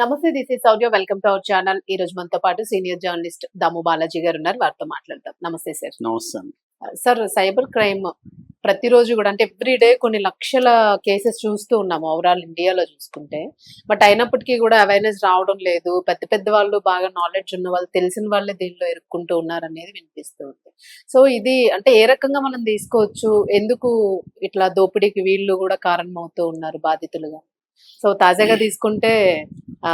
నమస్తే this is Sourya. Welcome to our channel. ఈ రోజు మనతో పాటు సీనియర్ జర్నలిస్ట్ దాము బాలాజీ గారు ఉన్నారు. వారితో మాట్లాడతాం నమస్తే సార్. నమస్తే సార్ సైబర్ క్రైమ్ ప్రతిరోజు కూడా అంటే ఎవ్రీ డే కొన్ని లక్షల కేసెస్ చూస్తూ ఉన్నాము ఓవరాల్ ఇండియాలో చూసుకుంటే. బట్ అయినప్పటికీ కూడా అవేర్నెస్ రావడం లేదు. పెద్ద పెద్ద వాళ్ళు బాగా నాలెడ్జ్ ఉన్న వాళ్ళు తెలిసిన వాళ్ళే దీనిలో ఇరుక్కుంటూ ఉన్నారు అనేది వినిపిస్తూ ఉంది. సో ఇది అంటే ఏ రకంగా మనం తీసుకోవచ్చు? ఎందుకు ఇట్లా దోపిడీకి వీళ్ళు కూడా కారణం అవుతూ ఉన్నారు బాధితులుగా? సో తాజాగా తీసుకుంటే ఆ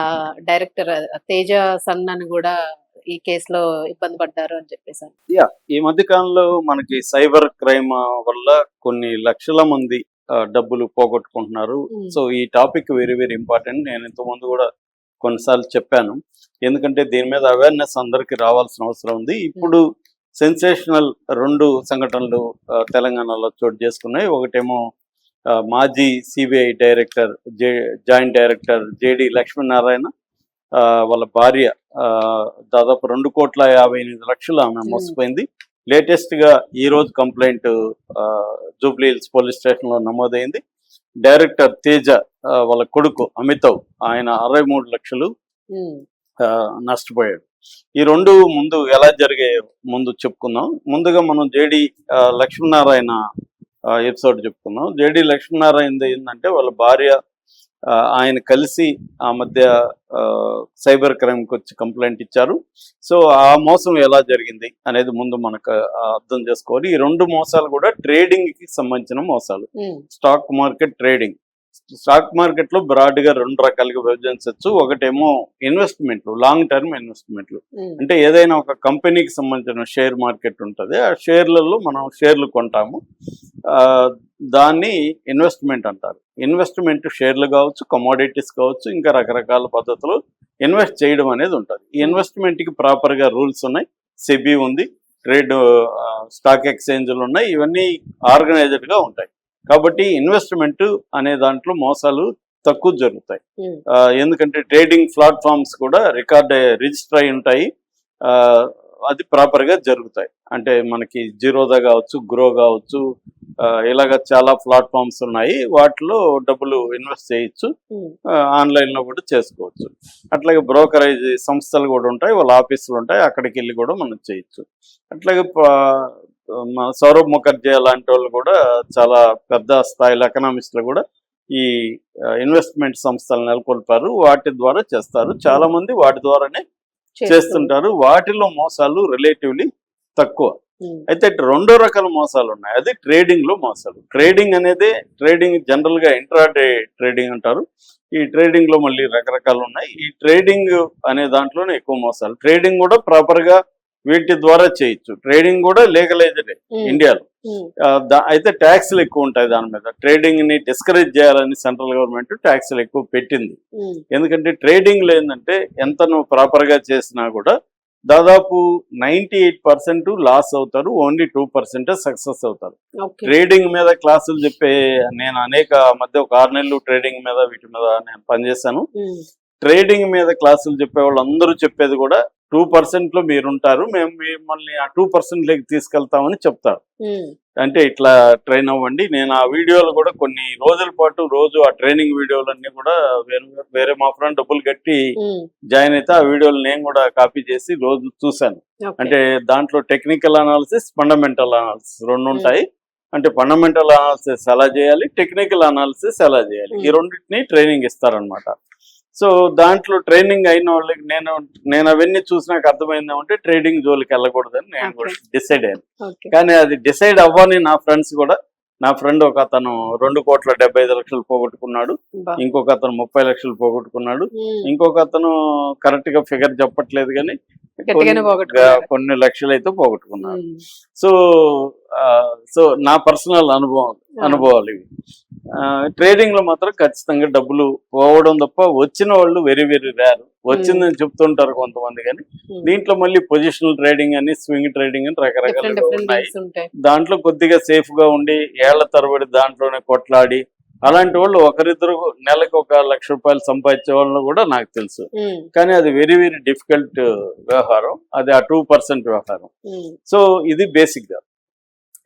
డైరెక్టర్ తేజ సన్ అని కూడా ఈ కేసులో ఇబ్బంది పడ్డారు అని చెప్పేసి యా ఈ మధ్య కాలంలో మనకి సైబర్ క్రైమ్ వల్ల కొన్ని లక్షల మంది డబ్బులు పోగొట్టుకుంటున్నారు. సో ఈ టాపిక్ వెరీ వెరీ ఇంపార్టెంట్. నేను ఇంతకుముందు కూడా కొన్నిసార్లు చెప్పాను. ఎందుకంటే దీని మీద అవేర్నెస్ అందరికి రావాల్సిన అవసరం ఉంది. ఇప్పుడు సెన్సేషనల్ రెండు సంఘటనలు తెలంగాణలో చోటు చేసుకున్నాయి. ఒకటేమో మాజీ CBI director J joint director JD Lakshminarayana వాళ్ళ భార్య ఆ, దాదాపు రెండు కోట్ల యాభై ఎనిమిది లక్షలు ఆమె. మోసపోయింది. లేటెస్ట్గా ఈ రోజు కంప్లైంట్ జూబ్లీ హిల్స్ పోలీస్ స్టేషన్లో నమోదైంది. డైరెక్టర్ తేజ వాళ్ళ కొడుకు అమితావ్ ఆయన అరవై మూడు లక్షలు నష్టపోయాడు. ఈ రెండు ముందు ఎలా జరిగాయో ముందు చెప్పుకుందాం. ముందుగా మనం జేడి లక్ష్మీనారాయణ ఎపిసోడ్ చెప్పుకుందాం జేడి లక్ష్మీనారాయణ ఏంటంటే వాళ్ళ భార్య ఆయన కలిసి ఆ మధ్య సైబర్ క్రైమ్కి వచ్చి కంప్లైంట్ ఇచ్చారు. సో ఆ మోసం ఎలా జరిగింది అనేది ముందు మనకు అర్థం చేసుకోవాలి ఈ రెండు మోసాలు కూడా ట్రేడింగ్కి సంబంధించిన మోసాలు. Stock market trading. స్టాక్ మార్కెట్లో బ్రాడ్గా రెండు రకాలుగా విభజించవచ్చు. ఒకటేమో ఇన్వెస్ట్మెంట్లు లాంగ్ టర్మ్ ఇన్వెస్ట్మెంట్లు. అంటే ఏదైనా ఒక కంపెనీకి సంబంధించిన షేర్ మార్కెట్ ఉంటుంది. ఆ షేర్లలో మనం షేర్లు కొంటాము. దాన్ని ఇన్వెస్ట్మెంట్ అంటారు. ఇన్వెస్ట్మెంట్ షేర్లు కావచ్చు కమోడిటీస్ కావచ్చు ఇంకా రకరకాల పద్ధతులు ఇన్వెస్ట్ చేయడం అనేది ఉంటుంది. ఈ ఇన్వెస్ట్మెంట్కి ప్రాపర్గా రూల్స్ ఉన్నాయి. సెబీ ఉంది ట్రేడ్ స్టాక్ ఎక్స్చేంజ్లు ఉన్నాయి ఇవన్నీ ఆర్గనైజ్డ్గా ఉంటాయి. కాబట్టి ఇన్వెస్ట్మెంట్ అనే దాంట్లో మోసాలు తక్కువ జరుగుతాయి. ఎందుకంటే ట్రేడింగ్ ప్లాట్ఫామ్స్ కూడా రికార్డ్ రిజిస్టర్ అయి ఉంటాయి. ఆ, అది ప్రాపర్గా జరుగుతాయి. అంటే మనకి జీరోదా కావచ్చు గ్రో కావచ్చు ఇలాగ చాలా ప్లాట్ఫామ్స్ ఉన్నాయి. వాటిలో డబ్బులు ఇన్వెస్ట్ చేయొచ్చు. ఉమ్, ఆ, ఆన్లైన్లో కూడా చేసుకోవచ్చు. అట్లాగే బ్రోకరేజ్ సంస్థలు కూడా ఉంటాయి. వాళ్ళ ఆఫీసులు ఉంటాయి. అక్కడికి వెళ్ళి కూడా మనం చేయొచ్చు. అట్లాగే సౌరవ్ ముఖర్జీ లాంటి వాళ్ళు కూడా చాలా పెద్ద స్థాయిలో ఎకనామిస్టులు కూడా ఈ ఇన్వెస్ట్మెంట్ సంస్థలు నెలకొల్పారు. వాటి ద్వారా చేస్తారు. చాలా మంది వాటి ద్వారానే చేస్తుంటారు. వాటిలో మోసాలు రిలేటివ్లీ తక్కువ. అయితే రెండో రకాల మోసాలు ఉన్నాయి. అది ట్రేడింగ్లో మోసాలు. ట్రేడింగ్ అనేది ట్రేడింగ్ జనరల్గా ఇంట్రాడే ట్రేడింగ్ అంటారు. ఈ ట్రేడింగ్లో మళ్ళీ రకరకాలు ఉన్నాయి. ఈ ట్రేడింగ్ అనే దాంట్లోనే ఎక్కువ మోసాలు. ట్రేడింగ్ కూడా ప్రాపర్గా వీటి ద్వారా చేయొచ్చు. ట్రేడింగ్ కూడా లీగలైజ్డ్ ఇండియాలో అయితే ట్యాక్స్లు ఎక్కువ ఉంటాయి దాని మీద. ట్రేడింగ్ని డిస్కరేజ్ చేయాలని సెంట్రల్ గవర్నమెంట్ ట్యాక్స్లు ఎక్కువ పెట్టింది. ఎందుకంటే ట్రేడింగ్ ఏంటంటే ఎంత నువ్వు ప్రాపర్గా చేసినా కూడా దాదాపు నైన్టీ ఎయిట్ పర్సెంట్ లాస్ అవుతారు ఓన్లీ టూ పర్సెంట్ సక్సెస్ అవుతారు. ట్రేడింగ్ మీద క్లాసులు చెప్పే నేను అనేక మధ్య ఒక ఆరు నెలలు ట్రేడింగ్ మీద వీటి మీద నేను పనిచేశాను. ట్రేడింగ్ మీద క్లాసులు చెప్పే వాళ్ళు అందరూ చెప్పేది కూడా టూ పర్సెంట్లో మీరుంటారు మేము మిమ్మల్ని ఆ టూ పర్సెంట్ లేకి తీసుకెళ్తామని చెప్తారు. అంటే ఇట్లా ట్రైన్ అవ్వండి నేను ఆ వీడియోలు కూడా కొన్ని రోజుల పాటు రోజు ఆ ట్రైనింగ్ వీడియోలన్నీ కూడా వేరే వేరే మా ఫ్రెండ్ డబ్బులు కట్టి జాయిన్ అయితే ఆ వీడియోలు నేను కూడా కాపీ చేసి రోజు చూశాను. అంటే దాంట్లో టెక్నికల్ అనాలిసిస్ ఫండమెంటల్ అనాలిసిస్ రెండు ఉంటాయి. అంటే ఫండమెంటల్ అనాలిసిస్ ఎలా చేయాలి టెక్నికల్ అనాలిసిస్ ఎలా చేయాలి ఈ. రెండింటిని ట్రైనింగ్ ఇస్తారనమాట సో దాంట్లో ట్రైనింగ్ అయిన వాళ్ళకి నేను నేను అవన్నీ చూసినాక అర్థమైంది అంటే ట్రేడింగ్ జోలికి వెళ్ళకూడదని నేను కూడా డిసైడ్ అయ్యాను. కానీ అది డిసైడ్ అవ్వని నా ఫ్రెండ్స్ కూడా నా ఫ్రెండ్ ఒక అతను రెండు కోట్ల డెబ్బై ఐదు లక్షలు పోగొట్టుకున్నాడు. ఇంకొక అతను ముప్పై లక్షలు పోగొట్టుకున్నాడు ఉమ్, ఇంకొక అతను కరెక్ట్గా ఫిగర్ చెప్పట్లేదు కానీ కొన్ని- లక్షలు అయితే పోగొట్టుకున్నాడు ఉమ్, సో సో నా పర్సనల్ అనుభవం అనుభవాలు ఇవి. ట్రేడింగ్లో మాత్రం ఖచ్చితంగా డబ్బులు పోవడం తప్ప వచ్చిన వాళ్ళు వెరీ వెరీ రేర్. వచ్చిందని చెప్తుంటారు కొంతమంది కానీ. దీంట్లో మళ్ళీ పొజిషనల్ ట్రేడింగ్ అని స్వింగ్ ట్రేడింగ్ అని రకరకాలుగా ఉన్నాయి. దాంట్లో కొద్దిగా సేఫ్గా ఉండి ఏళ్ళ తరబడి దాంట్లోనే కొట్లాడి అలాంటి వాళ్ళు ఒకరిద్దరు నెలకు ఒక లక్ష రూపాయలు సంపాదించే వాళ్ళు కూడా నాకు తెలుసు. కానీ అది వెరీ వెరీ డిఫికల్ట్ వ్యవహారం. అది ఆ టూ పర్సెంట్ వ్యవహారం. సో ఇది బేసిక్గా.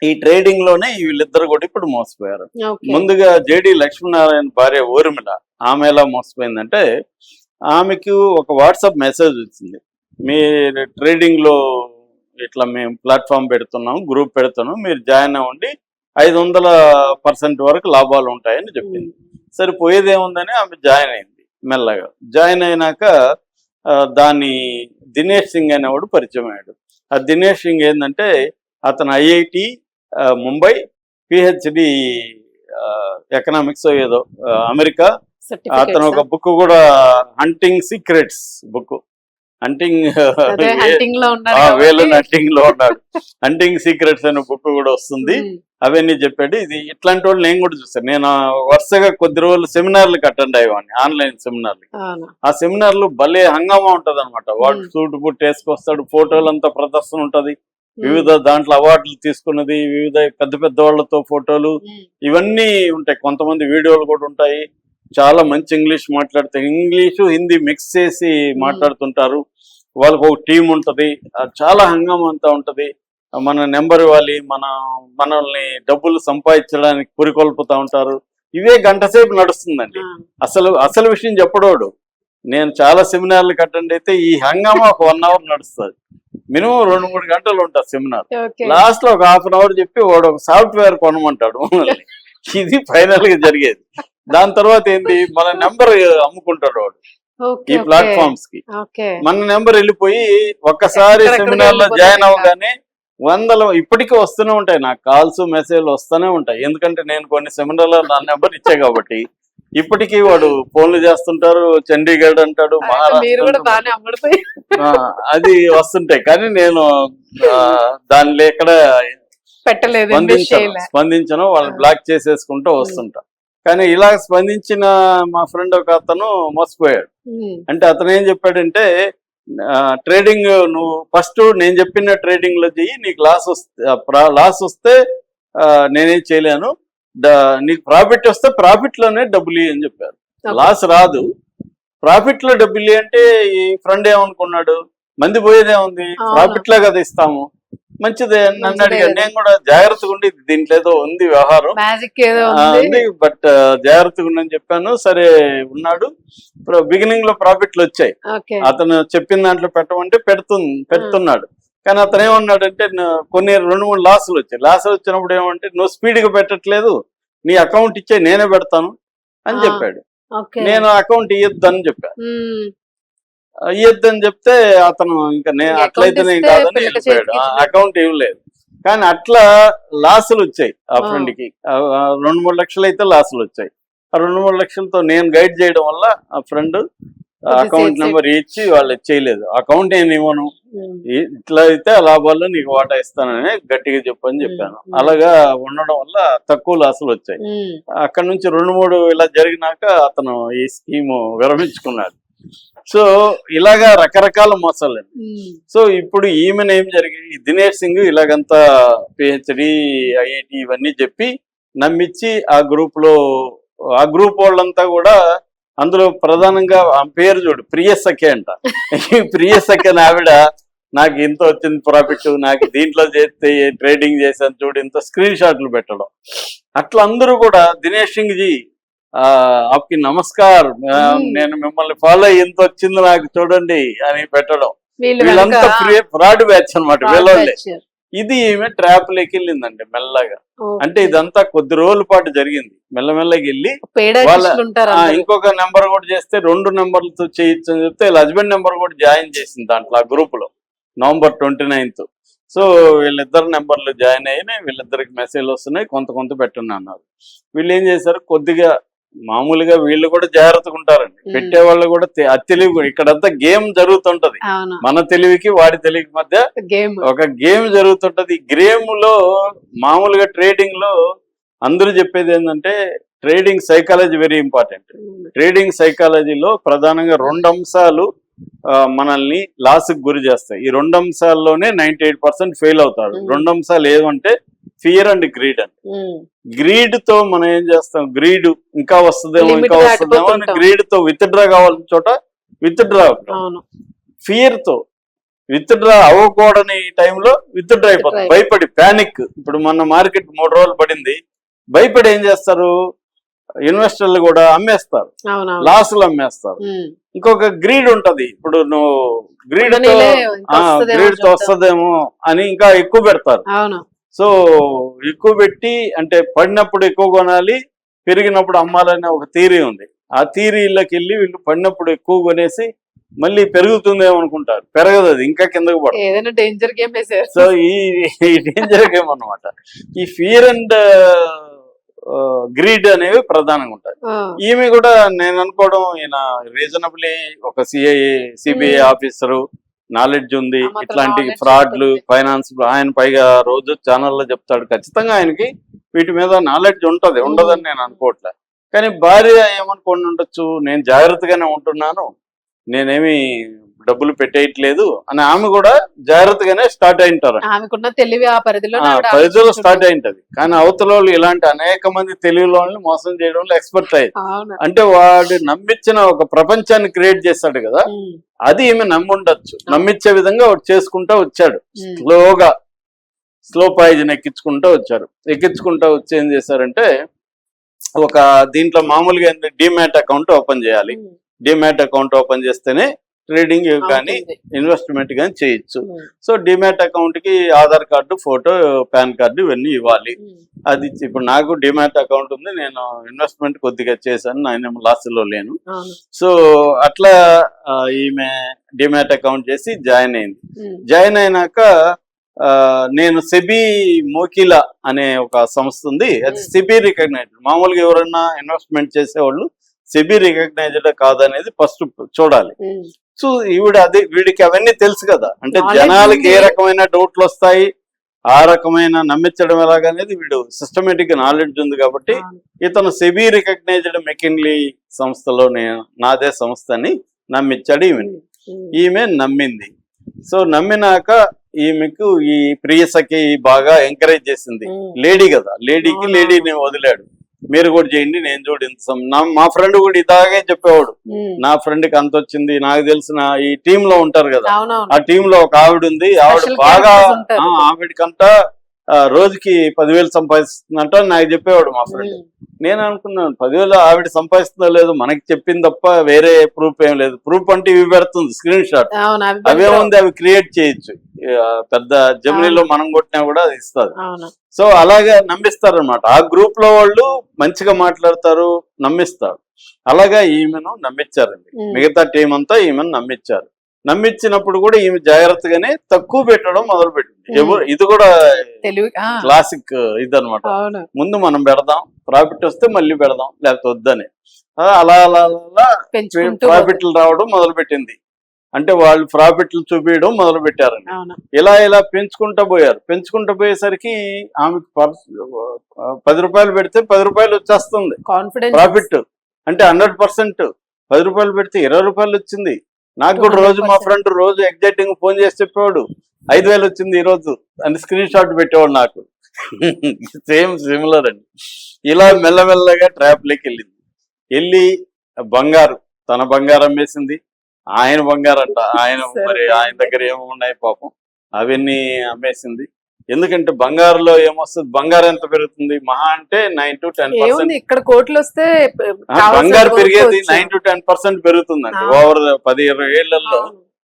ఈ ట్రేడింగ్లోనే వీళ్ళిద్దరు కూడా ఇప్పుడు మోసపోయారు. ముందుగా జేడి లక్ష్మీనారాయణ భార్య ఊర్మిళ ఆమె ఎలా మోసపోయిందంటే ఆమెకు ఒక వాట్సాప్ మెసేజ్ వచ్చింది. మీ ట్రేడింగ్లో ఇట్లా మేము ప్లాట్ఫామ్ పెడుతున్నాం గ్రూప్ పెడుతున్నాం మీరు జాయిన్ అవ్వండి ఐదు వందల పర్సెంట్ వరకు లాభాలు ఉంటాయని చెప్పింది. సరే పోయేదేముందని ఆమె జాయిన్ అయింది మెల్లగా. జాయిన్ అయినాక దాన్ని దినేష్ సింగ్ అనేవాడు పరిచయం అయ్యాడు ఆ దినేష్ సింగ్ ఏంటంటే అతను ఐఐటి ముంబై పిహెచ్డి ఎకనామిక్స్ ఏదో అమెరికా. అతను ఒక బుక్ కూడా హంటింగ్ సీక్రెట్స్ బుక్. హంటింగ్ అదే హంటింగ్లో ఉన్నారు వేలు కాబట్టి. హంటింగ్లో ఉన్నాడు. హంటింగ్ సీక్రెట్స్ అనే బుక్ కూడా వస్తుంది. అవన్నీ చెప్పాడు. ఇది ఇట్లాంటి వాళ్ళు నేను కూడా చూస్తాను నేను వరుసగా కొద్ది రోజులు సెమినార్లకు అటెండ్ అయ్యేవాడిని ఆన్లైన్ సెమినార్లు. ఆ సెమినార్లు భలే హంగామా ఉంటది అనమాట వాడు. సూట్ బుట్ వేసుకొస్తాడు ఫోటోలు అంతా ప్రదర్శన ఉంటది. వివిధ దాంట్లో అవార్డులు తీసుకున్నది వివిధ పెద్ద పెద్ద వాళ్ళతో ఫోటోలు ఇవన్నీ ఉంటాయి. కొంతమంది వీడియోలు కూడా ఉంటాయి. చాలా మంచి ఇంగ్లీష్ మాట్లాడతారు ఇంగ్లీషు హిందీ మిక్స్ చేసి మాట్లాడుతుంటారు. వాళ్ళకు ఒక టీం ఉంటది. చాలా హంగామా అంతా ఉంటది. మన నెంబర్ ఇవ్వాలి మన మనల్ని డబ్బులు సంపాదించడానికి పురికొల్పుతా ఉంటారు. ఇవే గంట సేపు నడుస్తుందండి. అసలు అసలు విషయం చెప్పడోడు. నేను చాలా సెమినార్లకు అటెండ్ అయితే ఈ హంగామా ఒక వన్ అవర్ నడుస్తుంది. మినిమం రెండు మూడు గంటలు ఉంటుంది సెమినార్. లాస్ట్లో ఒక హాఫ్ అన్ అవర్ చెప్పి వాడు ఒక సాఫ్ట్వేర్ కొనమంటాడు. ఇది ఫైనల్గా జరిగేది. దాని తర్వాత ఏంటి మన నెంబర్ అమ్ముకుంటాడు వాడు ఈ. ప్లాట్ఫామ్స్కి మన నెంబర్ వెళ్ళిపోయి ఒక్కసారి సెమినార్లో జాయిన్. అవగానే వందలు ఇప్పటికీ వస్తూనే ఉంటాయి. నాకు కాల్స్ మెసేజ్లు వస్తూనే ఉంటాయి. ఎందుకంటే నేను కొన్ని సెమినార్లో నా నెంబర్ ఇచ్చే కాబట్టి ఇప్పటికీ వాడు ఫోన్లు చేస్తుంటారు చండీగఢ్ అంటాడు మహారాష్ట్ర అది వస్తుంటాయి. కానీ నేను దానిలో ఎక్కడ పెట్టలేదు స్పందించను. ఆ. బ్లాక్ చేసేసుకుంటూ వస్తుంటా. కానీ ఇలా స్పందించిన మా ఫ్రెండ్ ఒక అతను మోసపోయాడు. అంటే అతను ఏం చెప్పాడంటే ట్రేడింగ్ నువ్వు ఫస్ట్ నేను చెప్పిన ట్రేడింగ్లో చెయ్యి నీకు లాస్ వస్తే లాస్ వస్తే నేనేం చేయలేను. నీకు ప్రాఫిట్ వస్తే ప్రాఫిట్లోనే డబ్బులు ఇయ్యి అని చెప్పారు. లాస్ రాదు. ప్రాఫిట్లో డబ్బులు ఇయ్యి అంటే ఈ ఫ్రెండ్ ఏమనుకున్నాడు? మంది పోయేదే ఉంది అవును. ప్రాఫిట్లో కదా ఇస్తాము. మంచిదే నన్ను కదా. నేను కూడా జాగ్రత్తగా ఉండి దీంట్లో ఏదో ఉంది వ్యవహారం. ఉంది. బట్ జాగ్రత్తగా ఉండని చెప్పాను. సరే ఉన్నాడు. బిగినింగ్లో ప్రాఫిట్లు వచ్చాయి. అతను చెప్పిన దాంట్లో పెట్టమంటే పెడుతుంది పెడుతున్నాడు. కానీ అతను ఏమన్నాడంటే "నా- కొన్ని రెండు మూడు లాసులు వచ్చాయి. లాసులు వచ్చినప్పుడు ఏమంటే నువ్వు స్పీడ్గా పెట్టట్లేదు. నీ అకౌంట్ ఇచ్చే నేనే పెడతాను అని. చెప్పాడు. నేను అకౌంట్ ఇయ్యొద్దు అని చెప్పాను ఉమ్, ఇయ్యొద్దు అని చెప్తే అతను ఇంకా నేను అట్లయితే నేను కాదని వెళ్ళిపోయాడు. అకౌంట్ ఇవ్వలేదు కానీ అట్లా లాసులు వచ్చాయి ఆ ఆ. ఫ్రెండ్కి ఆ, ఆ, రెండు మూడు లక్షలు అయితే లాసులు వచ్చాయి. ఆ రెండు మూడు లక్షలతో నేను గైడ్ చేయడం వల్ల ఆ ఫ్రెండ్ అకౌంట్ నెంబర్ ఇచ్చి వాళ్ళు చేయలేదు. అకౌంట్ నేను ఇవ్వను. ఇట్లా అయితే ఆ లాభాల్లో నీకు వాటా ఇస్తానని గట్టిగా చెప్పని చెప్పాను. అలాగా ఉండడం వల్ల తక్కువ లాసులు వచ్చాయి. అక్కడ నుంచి రెండు మూడు ఇలా జరిగినాక అతను ఈ స్కీమ్ విరమించుకున్నాడు. సో ఇలాగా రకరకాల మోసాలు సో ఇప్పుడు ఈమెను ఏం జరిగింది? దినేష్ సింగ్ ఇలాగంతా పిహెచ్డి ఐఐటి ఇవన్నీ చెప్పి నమ్మించి ఆ గ్రూప్లో ఆ గ్రూప్ వాళ్ళంతా కూడా అందులో ప్రధానంగా ఆ పేరు చూడు ప్రియసఖి అంట. ఈ ప్రియసఖి అని ఆవిడ నాకు ఇంత వచ్చింది ప్రాఫిట్ నాకు దీంట్లో చేస్తే ట్రేడింగ్ చేశాను చూడు ఇంత స్క్రీన్ షాట్లు పెట్టడం. అట్లా అందరూ కూడా దినేష్ సింగ్ జీ ఆప్కి నమస్కార్. నేను మిమ్మల్ని ఫాలో అయ్యి ఇంత వచ్చింది నాకు చూడండి అని పెట్టడం. వీళ్ళు వీళ్ళంతా ఫ్రాడ్ బ్యాచ్ అనమాట వీళ్ళోళ్ళే. batch. ఇది ఈమె ట్రాప్లోకి వెళ్ళిందండి మెల్లగా. అంటే ఇదంతా కొద్ది రోజుల పాటు జరిగింది. మెల్లమెల్లగా వెళ్ళి వాళ్ళ-. ఇంకొక నెంబర్ కూడా చేస్తే రెండు నెంబర్లతో చేయొచ్చు అని చెప్తే వీళ్ళ హస్బెండ్ నెంబర్ కూడా జాయిన్ చేసింది దాంట్లో ఆ గ్రూప్లో. నవంబర్ ట్వంటీ నైన్త్ సో వీళ్ళిద్దరు నెంబర్లు జాయిన్ అయినాయి. వీళ్ళిద్దరికి మెసేజ్ వస్తున్నాయి. కొంత కొంత పెట్టండి అన్నారు. వీళ్ళు ఏం చేశారు? కొద్దిగా మామూలుగా వీళ్ళు కూడా జాగ్రత్తగా ఉంటారండి. పెట్టే వాళ్ళు కూడా తెలివి ఇక్కడంతా గేమ్ జరుగుతుంటది. మన తెలివికి వాడి తెలివికి మధ్య ఒక గేమ్ జరుగుతుంటది. గేమ్లో మామూలుగా ట్రేడింగ్లో అందరూ చెప్పేది ఏంటంటే trading psychology very important trading సైకాలజీలో ప్రధానంగా రెండు అంశాలు మనల్ని లాస్ గురి చేస్తాయి. ఈ రెండు అంశాల్లోనే నైన్టీ ఎయిట్ పర్సెంట్ ఫెయిల్ అవుతారు. రెండు అంశాలు ఏమంటే ఫియర్ అండ్. గ్రీడ్ అని గ్రీడ్తో మనం ఏం చేస్తాం? గ్రీడ్ ఇంకా వస్తుందేమో ఇంకా వస్తుందేమో అని. గ్రీడ్తో విత్డ్రా కావాల్సిన చోట విత్డ్రా అవును. ఫియర్తో విత్డ్రా అవ్వకూడని టైంలో విత్డ్రా అయిపోతుంది Withdraw భయపడి ప్యానిక్ ఇప్పుడు మన మార్కెట్ మూడు రోజులు పడింది. భయపడి ఏం చేస్తారు? ఇన్వెస్టర్లు కూడా అమ్మేస్తారు. లాస్లు అమ్మేస్తారు. ఇంకొక గ్రీడ్ ఉంటది. ఇప్పుడు నువ్వు గ్రీడ్ గ్రీడ్తో. వస్తదేమో అని ఇంకా ఎక్కువ పెడతారు. సో ఎక్కువ పెట్టి అంటే పడినప్పుడు ఎక్కువ కొనాలి పెరిగినప్పుడు అమ్మాలనే ఒక థీరీ ఉంది. ఆ థీరీలోకి వెళ్ళి వీళ్ళు పడినప్పుడు ఎక్కువ కొనేసి మళ్ళీ పెరుగుతుందేమో అనుకుంటారు. పెరగదు అది ఇంకా కిందకు పడదు. డేంజర్ గేమ్ సో ఈ డేంజర్ గేమ్ అన్నమాట. ఈ ఫియర్ అండ్ గ్రీడ్ అనేవి ప్రధానంగా ఉంటాయి. ఈమె కూడా నేను అనుకోవడం ఈయన రీజనబుల్లీ ఒక సిఐఏ సిబిఐ. ఆఫీసరు నాలెడ్జ్ ఉంది ఇట్లాంటి ఫ్రాడ్లు. ఫైనాన్స్ ఆయన పైగా రోజు ఛానల్లో చెప్తాడు ఖచ్చితంగా ఆయనకి వీటి మీద నాలెడ్జ్ ఉంటది. ఉండదని నేను అనుకోవట్లే కానీ భార్య ఏమనుకోండి ఉండొచ్చు నేను జాగ్రత్తగానే ఉంటున్నాను నేనేమి డబ్బులు పెట్టేయట్లేదు అని ఆమె కూడా జాగ్రత్తగానే స్టార్ట్ అయింటారు. ఆమెకున్న తెలివి ఆ పరిధిలో స్టార్ట్ అయింటది. కానీ అవతల వాళ్ళు ఇలాంటి అనేక మంది వాళ్ళని మోసం చేయడంలో ఎక్స్పర్ట్ అయ్యారు. అంటే వాడు నమ్మించిన ఒక ప్రపంచాన్ని క్రియేట్ చేస్తాడు కదా అది ఈమె నమ్ముండొచ్చు. నమ్మించే విధంగా వాడు చేసుకుంటా వచ్చాడు. స్లోగా స్లో పాయిజన్ ఎక్కించుకుంటా వచ్చారు. ఎక్కించుకుంటా వచ్చి ఏం చేశారంటే ఒక దీంట్లో మామూలుగా డిమాట్ అకౌంట్ ఓపెన్ చేయాలి. డిమాట్ అకౌంట్ ఓపెన్ చేస్తేనే ట్రేడింగ్ కానీ. ఇన్వెస్ట్మెంట్ కానీ చేయొచ్చు. సో డిమాట్ అకౌంట్కి Aadhaar card photo PAN card ఇవన్నీ ఇవ్వాలి. అది ఇప్పుడు నాకు డిమాట్ అకౌంట్ ఉంది నేను ఇన్వెస్ట్మెంట్ కొద్దిగా చేశాను నేను లాస్లో లేను. సో అట్లా ఈమె డిమాట్ అకౌంట్ చేసి జాయిన్ అయింది. జాయిన్ అయినాక నేను సెబీ మోకిలా అనే ఒక సంస్థ ఉంది. అది. సెబీ రికగ్నైజ్డ్ మామూలుగా ఎవరైనా ఇన్వెస్ట్మెంట్ చేసేవాళ్ళు సెబీ రికగ్నైజ్డ్ కాదనేది ఫస్ట్ చూడాలి. సో ఈవిడ అది వీడికి అవన్నీ తెలుసు కదా. అంటే జనాలకి ఏ. రకమైన డౌట్లు వస్తాయి ఆ రకమైన నమ్మించడం ఎలాగనేది వీడు సిస్టమేటిక్ నాలెడ్జ్ ఉంది కాబట్టి. ఇతను సెబీ రికగ్నైజ్డ్ మెకిన్లీ సంస్థలో నేను నాదే సంస్థ అని నమ్మించాడు ఈమె ఉమ్, ఉమ్, ఈమె నమ్మింది. సో నమ్మినాక ఈమెకు ఈ ప్రియసఖి బాగా ఎంకరేజ్ చేసింది. లేడీ కదా. లేడీకి. లేడీని వదిలాడు. మీరు కూడా చేయండి నేను చూడు ఇంత మా ఫ్రెండ్ కూడా ఇలాగే చెప్పేవాడు. నా ఫ్రెండ్కి అంత వచ్చింది నాకు తెలిసిన ఈ టీమ్లో ఉంటారు కదా. ఆ టీమ్లో ఒక ఆవిడ ఉంది ఆవిడ బాగా ఆవిడకంట రోజుకి పదివేలు సంపాదిస్తుందంట నాకు చెప్పేవాడు మా ఫ్రెండ్ నేను అనుకున్నాను పదివేలు ఆవిడ సంపాదిస్తుందో లేదో మనకి చెప్పింది తప్ప వేరే ప్రూఫ్ ఏం లేదు. ప్రూఫ్ అంటే ఇవి పెడుతుంది స్క్రీన్ షాట్ అవేముంది అవి క్రియేట్ చేయొచ్చు. పెద్ద జమినీలో మనం కొట్టినా కూడా అది ఇస్తుంది. అవును. సో అలాగే నమ్మిస్తారు అనమాట ఆ గ్రూప్లో వాళ్ళు మంచిగా మాట్లాడతారు నమ్మిస్తారు. అలాగా ఈమెను నమ్మించారండి మిగతా టీం అంతా ఈమెను నమ్మించారు నమ్మించినప్పుడు కూడా ఈమె జాగ్రత్తగానే తక్కువ పెట్టడం మొదలు పెట్టింది. ఎవరు ఇది కూడా క్లాసిక్ ఇదనమాట అవును. ముందు మనం పెడదాం ప్రాఫిట్ వస్తే మళ్ళీ పెడదాం లేకపోతే వద్దని. అలా అలా అలా ప్రాఫిట్లు రావడం మొదలు పెట్టింది అంటే వాళ్ళు ప్రాఫిట్లు చూపించడం మొదలు పెట్టారండి అవును. ఇలా ఇలా పెంచుకుంటూ పోయారు. పెంచుకుంటూ పోయేసరికి ఆమెకు పర్స్ పది రూపాయలు పెడితే పది రూపాయలు వచ్చేస్తుంది. ప్రాఫిట్. అంటే హండ్రెడ్ పర్సెంట్. పది రూపాయలు పెడితే ఇరవై రూపాయలు వచ్చింది. నాకు కూడా రోజు మా 200%. ఫ్రెండ్ రోజు ఎగ్జైటింగ్ ఫోన్ చేసి చెప్పేవాడు ఐదు వేలు వచ్చింది ఈ రోజు అని స్క్రీన్ షాట్ పెట్టేవాడు నాకు. సేమ్ సిమిలర్ అండి. ఇలా మెల్లమెల్లగా ట్రాప్లోకి వెళ్ళింది. వెళ్ళి బంగారు తన బంగారం అమ్మేసింది. ఆయన బంగారు అంట ఆయన మరి ఆయన దగ్గర ఏమో ఉన్నాయి పాపం? అవన్నీ అమ్మేసింది. ఎందుకంటే బంగారులో ఏమొస్తుంది? బంగారం ఎంత పెరుగుతుంది? మహా అంటే నైన్ టు టెన్ పర్సెంట్ ఇక్కడ కోట్లు వస్తే బంగారు పెరిగేది. నైన్ టు టెన్ పర్సెంట్ పెరుగుతుందండి. ఓవర్ పది ఇరవై ఏళ్ళలో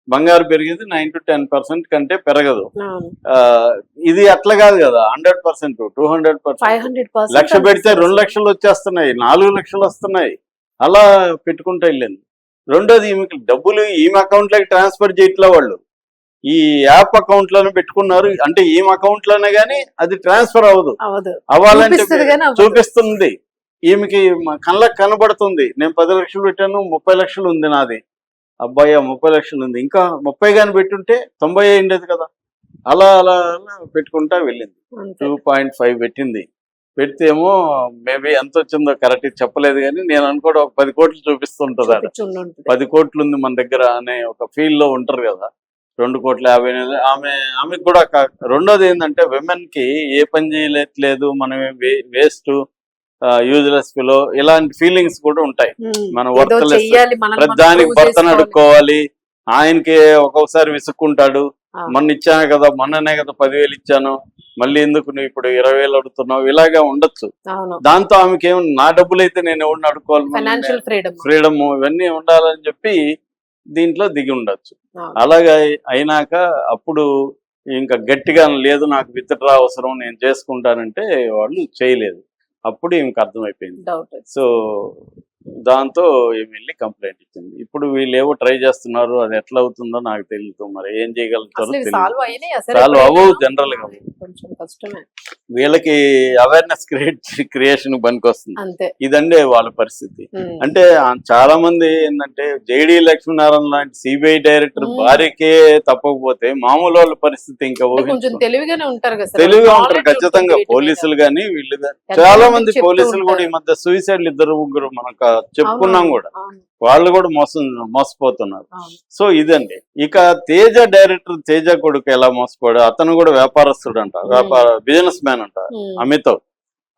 బంగారు పెరిగేది నైన్ టు టెన్ పర్సెంట్ కంటే పెరగదు. ఇది అట్లా కాదు కదా. Hundred percent two hundred five percent hundred percent lakh పెడితే రెండు లక్షలు వచ్చేస్తున్నాయి. నాలుగు లక్షలు వస్తున్నాయి. అలా పెట్టుకుంటూ వెళ్ళింది. రెండోది ఈమెకి డబ్బులు ఈమె అకౌంట్లోకి ట్రాన్స్ఫర్ చేయట్లే వాళ్ళు. ఈ యాప్ అకౌంట్లోనే పెట్టుకున్నారు. అంటే ఈమె అకౌంట్లోనే గానీ అది ట్రాన్స్ఫర్ అవ్వదు. అవ్వాలంటే చూపిస్తుంది కానీ ఈమెకి కళ్ళకు కనబడుతుంది. నేను పది లక్షలు పెట్టాను ముప్పై లక్షలు ఉంది నాది. అబ్బాయి ముప్పై లక్షలు ఉంది. ఇంకా ముప్పై గాని పెట్టుంటే తొంభై అయిండేది కదా. అలా అలా అలా పెట్టుకుంటా వెళ్ళింది. టూ పాయింట్ ఫైవ్ పెట్టింది. పెడితే ఏమో మేబీ ఎంత వచ్చిందో కరెక్ట్ చెప్పలేదు కానీ నేను అనుకోవడం ఒక పది కోట్లు చూపిస్తుంటది. పది కోట్లు ఉంది మన దగ్గర అనే ఒక ఫీల్లో ఉంటారు కదా. రెండు కోట్ల యాభై ఎనిమిది ఆమె ఆమెకు కూడా రెండోది ఏంటంటే విమెన్కి ఏ పని చేయలేదు మనం వేస్ట్ యూజ్లెస్ ఫిలో ఇలాంటి ఫీలింగ్స్ కూడా ఉంటాయి. మన మనం ప్రతిదానికి భర్తను అడుక్కోవాలి. ఆయనకి ఒక్కొక్కసారి విసుక్కుంటాడు. మొన్న ఇచ్చాను కదా మొన్ననే కదా పదివేలు ఇచ్చాను. మళ్ళీ ఎందుకు నువ్వు ఇప్పుడు ఇరవై వేలు అడుగుతున్నావు? ఇలాగా ఉండొచ్చు. దాంతో ఆమెకి ఏమి నా డబ్బులు అయితే నేను ఎవరిని అడుకోవాలి ఫ్రీడమ్ ఇవన్నీ ఉండాలని చెప్పి దీంట్లో దిగి ఉండొచ్చు. అలాగా అయినాక అప్పుడు ఇంకా గట్టిగా లేదు నాకు విత్డ్రా అవసరం నేను చేసుకుంటానంటే వాళ్ళు చేయలేదు. అప్పుడు ఈమెకి అర్థమైపోయింది. సో దాంతో ఈమె వెళ్ళి కంప్లైంట్ ఇచ్చింది ఇప్పుడు వీళ్ళు ఏవో ట్రై చేస్తున్నారు అది ఎట్లా అవుతుందో నాకు తెలియదు మరి ఏం చేయగలుగుతారో సాల్వ్? అవ్వవు general గా. వీళ్ళకి అవేర్నెస్ క్రియేట్ క్రియేషన్ పనికొస్తుంది అంతే ఇదండి వాళ్ళ పరిస్థితి. అంటే చాలా మంది ఏంటంటే జేడి లక్ష్మీనారాయణ లాంటి సిబిఐ డైరెక్టర్. భార్యకే తప్పకపోతే మామూలు వాళ్ళ పరిస్థితి ఇంకా. తెలివిగానే ఉంటారు. తెలివిగా ఉంటారు ఖచ్చితంగా. పోలీసులు గాని వీళ్ళు చాలా మంది పోలీసులు కూడా ఈ. మధ్య సూసైడ్లు ఇద్దరు ముగ్గురు మనకు చెప్పుకున్నాం కూడా. వాళ్ళు కూడా మోసం మోసపోతున్నారు. సో ఇదండి. ఇక తేజ డైరెక్టర్ తేజ కొడుకు ఎలా మోసపోయాడు? అతను కూడా వ్యాపారస్తుడు అంట వ్యాపార బిజినెస్ మ్యాన్ అంట ఉమ్. అమితాబ్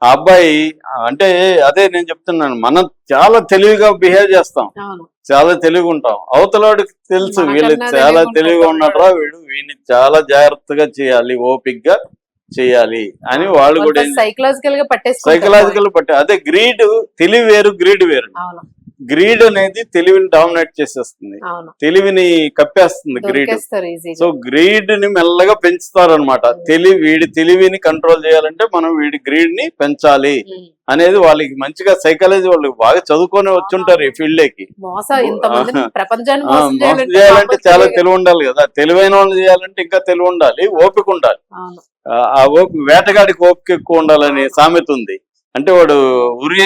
ఆ అబ్బాయి అంటే అదే నేను చెప్తున్నాను మనం చాలా తెలివిగా బిహేవ్ చేస్తాం. చాలా తెలివి ఉంటాం అవతలవాడికి తెలుసు వీళ్ళు చాలా తెలివిగా కదా ఉన్నారా వీడు వీడిని చాలా జాగ్రత్తగా చేయాలి ఓపిక్గా చేయాలి అని వాళ్ళు కూడా సైకలాజికల్గా పట్టేసి సైకలాజికల్ బట్టి అదే గ్రీడ్ తెలివి వేరు గ్రీడ్ వేరు. గ్రీడ్ అనేది తెలివిని డామినేట్ చేసేస్తుంది. తెలివిని కప్పేస్తుంది గ్రీడ్. సో గ్రీడ్ని మెల్లగా పెంచుతారనమాట తెలివి వీడి తెలివిని కంట్రోల్ చేయాలంటే మనం వీడి గ్రీడ్ని పెంచాలి అనేది వాళ్ళకి మంచిగా సైకాలజీ వాళ్ళు బాగా చదువుకొని వచ్చుంటారు ఈ ఫీల్డ్లోకి. మోస మోసం చేయాలంటే చాలా. తెలివి ఉండాలి కదా. తెలివైన వాళ్ళు చేయాలంటే ఇంకా తెలివి ఉండాలి ఓపిక ఉండాలి. ఆ ఓపిక వేటగాడికి ఓపిక ఎక్కువ ఉండాలని సామెత ఉంది. అంటే వాడు ఉరి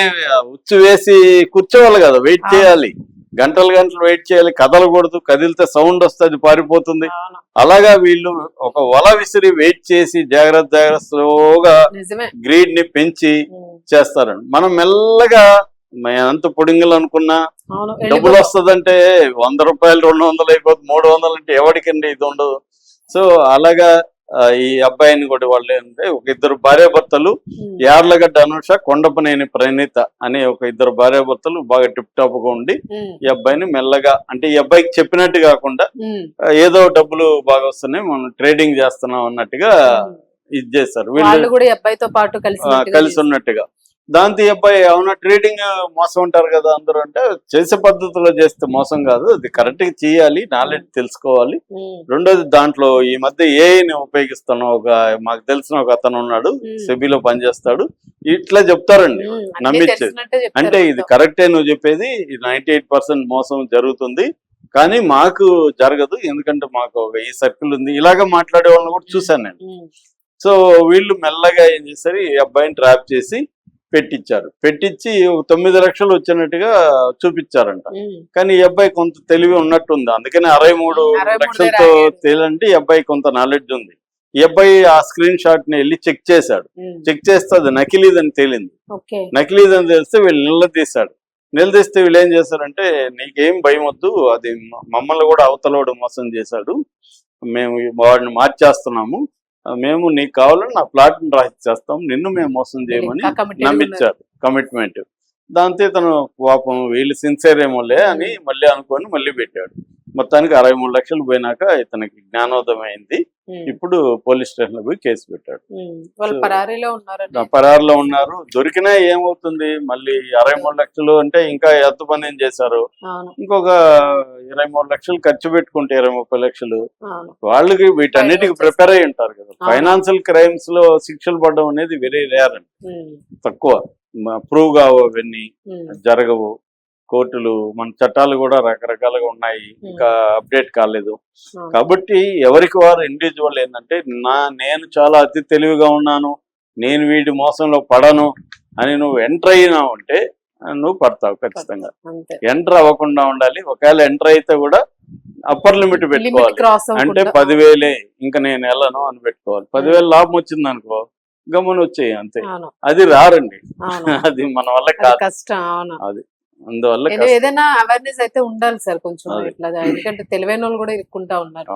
ఉచ్చు వేసి కూర్చోవాలి కదా వెయిట్. చేయాలి. గంటలు గంటలు వెయిట్ చేయాలి కదలకూడదు కదిలితే సౌండ్ వస్తుంది పారిపోతుంది. అలాగా వీళ్ళు ఒక వల విసిరి వెయిట్ చేసి జాగ్రత్త జాగ్రత్త స్లోగా గ్రీడ్ని పెంచి. చేస్తారండి. మనం మెల్లగా ఎంత పొడింగులు అనుకున్నా డబ్బులు. వస్తుందంటే వంద రూపాయలు రెండు వందలు అయిపోతుంది మూడు వందలు అంటే ఎవరికండి ఇది ఉండదు. సో అలాగా ఈ అబ్బాయిని కూడా వాళ్ళు ఏంటంటే ఒక ఇద్దరు భార్యాభర్తలు. యార్లగడ్డ అనుష కొండపనేని ప్రణీత అనే ఒక ఇద్దరు భార్యాభర్తలు బాగా టిప్ టాప్గా ఉండి. ఈ అబ్బాయిని మెల్లగా అంటే ఈ అబ్బాయికి చెప్పినట్టు కాకుండా ఏదో డబ్బులు బాగా వస్తున్నాయి మనం ట్రేడింగ్ చేస్తున్నాం అన్నట్టుగా. ఇది చేస్తారు వాళ్ళు కూడా అబ్బాయితో పాటు కలిసి కలిసి ఉన్నట్టుగా దాంతో అబ్బాయి అవునా ట్రేడింగ్ మోసం ఉంటారు కదా అందరూ అంటే చేసే పద్ధతిలో చేస్తే మోసం కాదు. అది కరెక్ట్గా చేయాలి నాలెడ్జ్ తెలుసుకోవాలి. రెండోది దాంట్లో ఈ మధ్య ఏఐని ఉపయోగిస్తాను ఒక మాకు తెలిసిన ఒక అతను ఉన్నాడు. సెబీలో పనిచేస్తాడు. ఇట్లా చెప్తారండి. నమ్మించే. అంటే ఇది కరెక్టే నువ్వు చెప్పేది ఇది నైన్టీ ఎయిట్ పర్సెంట్ మోసం జరుగుతుంది. కానీ మాకు జరగదు ఎందుకంటే మాకు ఒక ఈ సర్కిల్ ఉంది. ఇలాగ మాట్లాడే వాళ్ళని కూడా చూశాను నేను. సో వీళ్ళు మెల్లగా ఏం చేశారు ఈ అబ్బాయిని ట్రాప్ చేసి పెట్టించారు. పెట్టించి తొమ్మిది లక్షలు వచ్చినట్టుగా చూపించారంట. కానీ ఈ అబ్బాయి కొంత తెలివి ఉన్నట్టుంది. అందుకని అరవై మూడు లక్షలతో. తేలంటే ఈ అబ్బాయి కొంత నాలెడ్జ్ ఉంది. ఈ అబ్బాయి ఆ స్క్రీన్ షాట్ని వెళ్ళి చెక్ చేశాడు. చెక్ చేస్తే అది నకిలీదని తేలింది. నకిలీదని తెలిస్తే వీళ్ళు నిలదీశాడు. నిలదీస్తే వీళ్ళు ఏం చేశారంటే నీకేం భయం వద్దు అది మమ్మల్ని కూడా అవతలోడు మోసం చేశాడు. మేము వాడిని మార్చేస్తున్నాము. మేము నీకు కావాలని నా ప్లాట్ని రాసిచ్చేస్తాం. నిన్ను మేము మోసం చేయమని నమ్మించారు కమిట్మెంట్ దాంతో ఇతను పాపం వీళ్ళు సిన్సియర్ ఏమోలే అని మళ్ళీ అనుకొని మళ్ళీ పెట్టాడు. మొత్తానికి అరవై మూడు లక్షలు పోయినాక ఇతనికి జ్ఞానోదయం అయింది ఇప్పుడు పోలీస్ స్టేషన్లో పోయి కేసు పెట్టాడు. పరారీలో ఉన్నారు. దొరికినా ఏమవుతుంది? మళ్ళీ అరవై మూడు లక్షలు అంటే ఇంకా ఎంత పని ఏం చేశారు? ఇంకొక ఇరవై మూడు లక్షలు ఖర్చు పెట్టుకుంటే ఇరవై ముప్పై లక్షలు. వాళ్ళకి వీటన్నిటికి ప్రిపేర్ అయి ఉంటారు కదా. ఫైనాన్షియల్ క్రైమ్స్లో శిక్షలు పడడం అనేది వెరీ రేర్ అండి. తక్కువ. ప్రూవ్ కావు అవన్నీ. జరగవు. కోర్టులు మన చట్టాలు కూడా రకరకాలుగా ఉన్నాయి. ఇంకా అప్డేట్ కాలేదు. కాబట్టి ఎవరికి వారు ఇండివిజువల్ ఏంటంటే నా నేను చాలా అతి తెలివిగా ఉన్నాను నేను వీడి మోసంలో పడను అని నువ్వు ఎంటర్ అయినావు అంటే నువ్వు పడతావు ఖచ్చితంగా. ఎంటర్ అవ్వకుండా ఉండాలి. ఒకవేళ ఎంటర్ అయితే కూడా అప్పర్ లిమిట్ పెట్టుకోవాలి. అంటే పదివేలే ఇంకా నేను వెళ్ళను అని పెట్టుకోవాలి. పదివేలు లాభం వచ్చింది అనుకో గమ్మున వచ్చేయి అంతే. అది రారండి. అది మన వల్ల అది కాదు. కష్టం అవును. అందువల్ల. ఏదైనా అవేర్నెస్ అయితే ఉండాలి సార్ కొంచెం. ఇట్లా ఎందుకంటే తెలివైన వాళ్ళు కూడా ఇరుక్కుంటా ఉన్నారు